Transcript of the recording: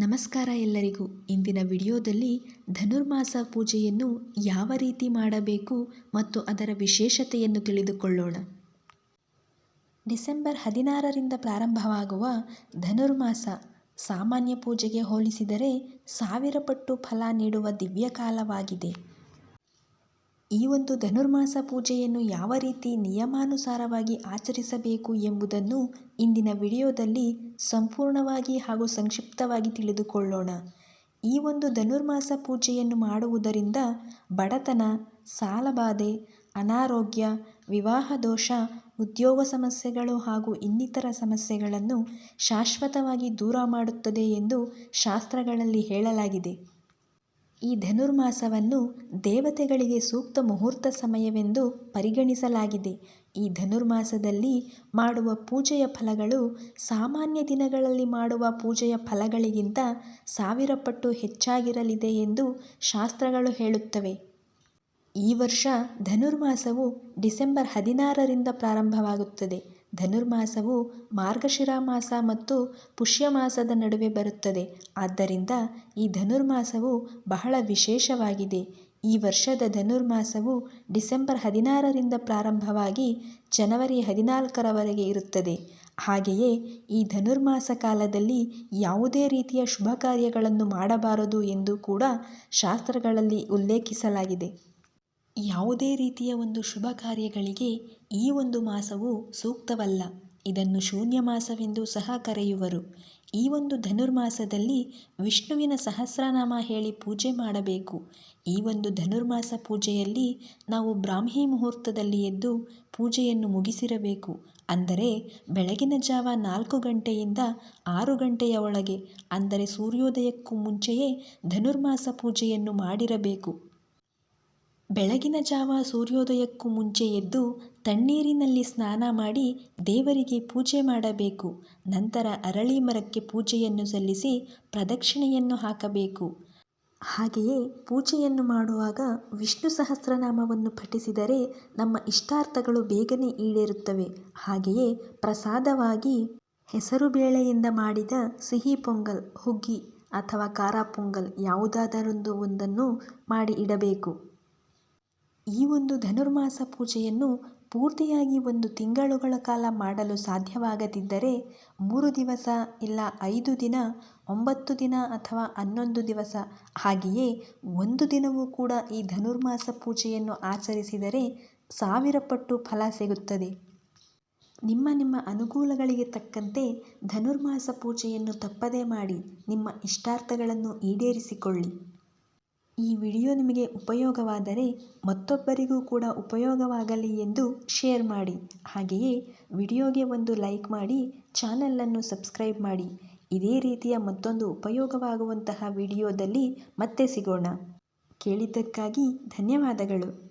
ನಮಸ್ಕಾರ ಎಲ್ಲರಿಗೂ. ಇಂದಿನ ವಿಡಿಯೋದಲ್ಲಿ ಧನುರ್ಮಾಸ ಪೂಜೆಯನ್ನು ಯಾವ ರೀತಿ ಮಾಡಬೇಕು ಮತ್ತು ಅದರ ವಿಶೇಷತೆಯನ್ನು ತಿಳಿದುಕೊಳ್ಳೋಣ. ಡಿಸೆಂಬರ್ ಹದಿನಾರರಿಂದ ಪ್ರಾರಂಭವಾಗುವ ಧನುರ್ಮಾಸ ಸಾಮಾನ್ಯ ಪೂಜೆಗೆ ಹೋಲಿಸಿದರೆ ಸಾವಿರ ಪಟ್ಟು ಫಲ ನೀಡುವ ದಿವ್ಯಕಾಲವಾಗಿದೆ. ಈ ಒಂದು ಧನುರ್ಮಾಸ ಪೂಜೆಯನ್ನು ಯಾವ ರೀತಿ ನಿಯಮಾನುಸಾರವಾಗಿ ಆಚರಿಸಬೇಕು ಎಂಬುದನ್ನು ಇಂದಿನ ವಿಡಿಯೋದಲ್ಲಿ ಸಂಪೂರ್ಣವಾಗಿ ಹಾಗೂ ಸಂಕ್ಷಿಪ್ತವಾಗಿ ತಿಳಿದುಕೊಳ್ಳೋಣ. ಈ ಒಂದು ಧನುರ್ಮಾಸ ಪೂಜೆಯನ್ನು ಮಾಡುವುದರಿಂದ ಬಡತನ, ಸಾಲಬಾಧೆ, ಅನಾರೋಗ್ಯ, ವಿವಾಹ ದೋಷ, ಉದ್ಯೋಗ ಸಮಸ್ಯೆಗಳು ಹಾಗೂ ಇನ್ನಿತರ ಸಮಸ್ಯೆಗಳನ್ನು ಶಾಶ್ವತವಾಗಿ ದೂರ ಮಾಡುತ್ತದೆ ಎಂದು ಶಾಸ್ತ್ರಗಳಲ್ಲಿ ಹೇಳಲಾಗಿದೆ. ಈ ಧನುರ್ಮಾಸವನ್ನು ದೇವತೆಗಳಿಗೆ ಸೂಕ್ತ ಮುಹೂರ್ತ ಸಮಯವೆಂದು ಪರಿಗಣಿಸಲಾಗಿದೆ. ಈ ಧನುರ್ಮಾಸದಲ್ಲಿ ಮಾಡುವ ಪೂಜೆಯ ಫಲಗಳು ಸಾಮಾನ್ಯ ದಿನಗಳಲ್ಲಿ ಮಾಡುವ ಪೂಜೆಯ ಫಲಗಳಿಗಿಂತ ಸಾವಿರ ಪಟ್ಟು ಹೆಚ್ಚಾಗಿರಲಿದೆ ಎಂದು ಶಾಸ್ತ್ರಗಳು ಹೇಳುತ್ತವೆ. ಈ ವರ್ಷ ಧನುರ್ಮಾಸವು ಡಿಸೆಂಬರ್ ಹದಿನಾರರಿಂದ ಪ್ರಾರಂಭವಾಗುತ್ತದೆ. ಧನುರ್ಮಾಸವು ಮಾರ್ಗಶಿರ ಮಾಸ ಮತ್ತು ಪುಷ್ಯ ಮಾಸದ ನಡುವೆ ಬರುತ್ತದೆ. ಆದ್ದರಿಂದ ಈ ಧನುರ್ಮಾಸವು ಬಹಳ ವಿಶೇಷವಾಗಿದೆ. ಈ ವರ್ಷದ ಧನುರ್ಮಾಸವು ಡಿಸೆಂಬರ್ ಹದಿನಾರರಿಂದ ಪ್ರಾರಂಭವಾಗಿ ಜನವರಿ ಹದಿನಾಲ್ಕರವರೆಗೆ ಇರುತ್ತದೆ. ಹಾಗೆಯೇ ಈ ಧನುರ್ಮಾಸ ಕಾಲದಲ್ಲಿ ಯಾವುದೇ ರೀತಿಯ ಶುಭ ಕಾರ್ಯಗಳನ್ನು ಮಾಡಬಾರದು ಎಂದು ಕೂಡ ಶಾಸ್ತ್ರಗಳಲ್ಲಿ ಉಲ್ಲೇಖಿಸಲಾಗಿದೆ. ಯಾವುದೇ ರೀತಿಯ ಒಂದು ಶುಭ ಕಾರ್ಯಗಳಿಗೆ ಈ ಒಂದು ಮಾಸವು ಸೂಕ್ತವಲ್ಲ. ಇದನ್ನು ಶೂನ್ಯ ಮಾಸವೆಂದು ಸಹ ಕರೆಯುವರು. ಈ ಒಂದು ಧನುರ್ಮಾಸದಲ್ಲಿ ವಿಷ್ಣುವಿನ ಸಹಸ್ರನಾಮ ಹೇಳಿ ಪೂಜೆ ಮಾಡಬೇಕು. ಈ ಒಂದು ಧನುರ್ಮಾಸ ಪೂಜೆಯಲ್ಲಿ ನಾವು ಬ್ರಾಹ್ಮಿ ಮುಹೂರ್ತದಲ್ಲಿ ಎದ್ದು ಪೂಜೆಯನ್ನು ಮುಗಿಸಿರಬೇಕು. ಅಂದರೆ ಬೆಳಗಿನ ಜಾವ ನಾಲ್ಕು ಗಂಟೆಯಿಂದ ಆರು ಗಂಟೆಯ ಒಳಗೆ, ಅಂದರೆ ಸೂರ್ಯೋದಯಕ್ಕೂ ಮುಂಚೆಯೇ ಧನುರ್ಮಾಸ ಪೂಜೆಯನ್ನು ಮಾಡಿರಬೇಕು. ಬೆಳಗಿನ ಜಾವ ಸೂರ್ಯೋದಯಕ್ಕೂ ಮುಂಚೆ ಎದ್ದು ತಣ್ಣೀರಿನಲ್ಲಿ ಸ್ನಾನ ಮಾಡಿ ದೇವರಿಗೆ ಪೂಜೆ ಮಾಡಬೇಕು. ನಂತರ ಅರಳಿ ಮರಕ್ಕೆ ಪೂಜೆಯನ್ನು ಸಲ್ಲಿಸಿ ಪ್ರದಕ್ಷಿಣೆಯನ್ನು ಹಾಕಬೇಕು. ಹಾಗೆಯೇ ಪೂಜೆಯನ್ನು ಮಾಡುವಾಗ ವಿಷ್ಣು ಸಹಸ್ರನಾಮವನ್ನು ಪಠಿಸಿದರೆ ನಮ್ಮ ಇಷ್ಟಾರ್ಥಗಳು ಬೇಗನೆ ಈಡೇರುತ್ತವೆ. ಹಾಗೆಯೇ ಪ್ರಸಾದವಾಗಿ ಹೆಸರುಬೇಳೆಯಿಂದ ಮಾಡಿದ ಸಿಹಿ ಪೊಂಗಲ್, ಹುಗ್ಗಿ ಅಥವಾ ಖಾರ ಪೊಂಗಲ್ ಯಾವುದಾದರೊಂದು ಒಂದನ್ನು ಮಾಡಿ ಇಡಬೇಕು. ಈ ಒಂದು ಧನುರ್ಮಾಸ ಪೂಜೆಯನ್ನು ಪೂರ್ತಿಯಾಗಿ ಒಂದು ತಿಂಗಳುಗಳ ಕಾಲ ಮಾಡಲು ಸಾಧ್ಯವಾಗದಿದ್ದರೆ ಮೂರು ದಿವಸ ಇಲ್ಲ ಐದು ದಿನ, ಒಂಬತ್ತು ದಿನ ಅಥವಾ ಹನ್ನೊಂದು ದಿವಸ ಹಾಗೆಯೇ ಒಂದು ದಿನವೂ ಕೂಡ ಈ ಧನುರ್ಮಾಸ ಪೂಜೆಯನ್ನು ಆಚರಿಸಿದರೆ ಸಾವಿರ ಪಟ್ಟು ಫಲ ಸಿಗುತ್ತದೆ. ನಿಮ್ಮ ನಿಮ್ಮ ಅನುಕೂಲಗಳಿಗೆ ತಕ್ಕಂತೆ ಧನುರ್ಮಾಸ ಪೂಜೆಯನ್ನು ತಪ್ಪದೇ ಮಾಡಿ ನಿಮ್ಮ ಇಷ್ಟಾರ್ಥಗಳನ್ನು ಈಡೇರಿಸಿಕೊಳ್ಳಿ. ಈ ವಿಡಿಯೋ ನಿಮಗೆ ಉಪಯೋಗವಾದರೆ ಮತ್ತೊಬ್ಬರಿಗೂ ಕೂಡ ಉಪಯೋಗವಾಗಲಿ ಎಂದು ಶೇರ್ ಮಾಡಿ. ಹಾಗೆಯೇ ವಿಡಿಯೋಗೆ ಒಂದು ಲೈಕ್ ಮಾಡಿ, ಚಾನಲನ್ನು ಸಬ್ಸ್ಕ್ರೈಬ್ ಮಾಡಿ. ಇದೇ ರೀತಿಯ ಮತ್ತೊಂದು ಉಪಯೋಗವಾಗುವಂತಹ ವಿಡಿಯೋದಲ್ಲಿ ಮತ್ತೆ ಸಿಗೋಣ. ಕೇಳಿದ್ದಕ್ಕಾಗಿ ಧನ್ಯವಾದಗಳು.